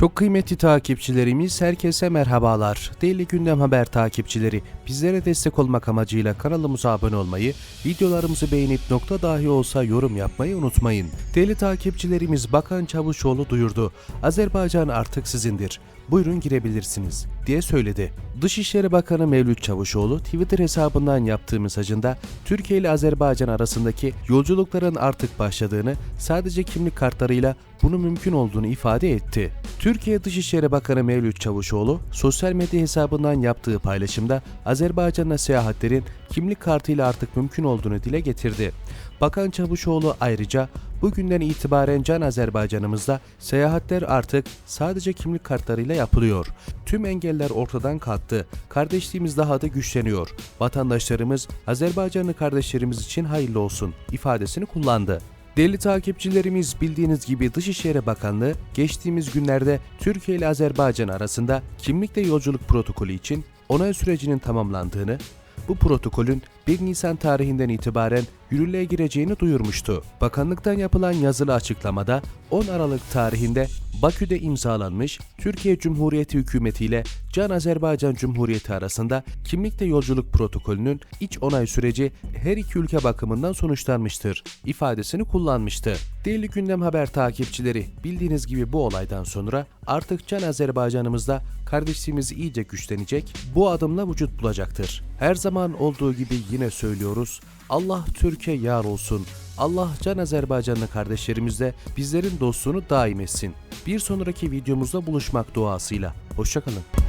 Çok kıymetli takipçilerimiz herkese merhabalar. Değerli Gündem Haber takipçileri bizlere destek olmak amacıyla kanalımıza abone olmayı, videolarımızı beğenip nokta dahi olsa yorum yapmayı unutmayın. Değerli takipçilerimiz Bakan Çavuşoğlu duyurdu. Azerbaycan artık sizindir. Buyurun girebilirsiniz diye söyledi. Dışişleri Bakanı Mevlüt Çavuşoğlu Twitter hesabından yaptığı mesajında Türkiye ile Azerbaycan arasındaki yolculukların artık başladığını, sadece kimlik kartlarıyla bunu mümkün olduğunu ifade etti. Türkiye Dışişleri Bakanı Mevlüt Çavuşoğlu sosyal medya hesabından yaptığı paylaşımda Azerbaycan'a seyahatlerin kimlik kartıyla artık mümkün olduğunu dile getirdi. Bakan Çavuşoğlu ayrıca bugünden itibaren Can Azerbaycan'ımızda seyahatler artık sadece kimlik kartlarıyla yapılıyor. Tüm engeller ortadan kalktı. Kardeşliğimiz daha da güçleniyor. Vatandaşlarımız Azerbaycanlı kardeşlerimiz için hayırlı olsun ifadesini kullandı. Değerli takipçilerimiz bildiğiniz gibi Dışişleri Bakanlığı geçtiğimiz günlerde Türkiye ile Azerbaycan arasında kimlikle yolculuk protokolü için onay sürecinin tamamlandığını, bu protokolün 1 Nisan tarihinden itibaren yürürlüğe gireceğini duyurmuştu. Bakanlıktan yapılan yazılı açıklamada 10 Aralık tarihinde Bakü'de imzalanmış Türkiye Cumhuriyeti Hükümeti ile Can Azerbaycan Cumhuriyeti arasında kimlikle yolculuk protokolünün iç onay süreci her iki ülke bakımından sonuçlanmıştır ifadesini kullanmıştı. Değerli Gündem Haber takipçileri bildiğiniz gibi bu olaydan sonra artık Can Azerbaycan'ımızda kardeşliğimiz iyice güçlenecek, bu adımla vücut bulacaktır. Her zaman olduğu gibi yine söylüyoruz. Allah Türkiye yar olsun. Allah Can Azerbaycanlı kardeşlerimizle bizlerin dostluğunu daim etsin. Bir sonraki videomuzda buluşmak duasıyla. Hoşçakalın.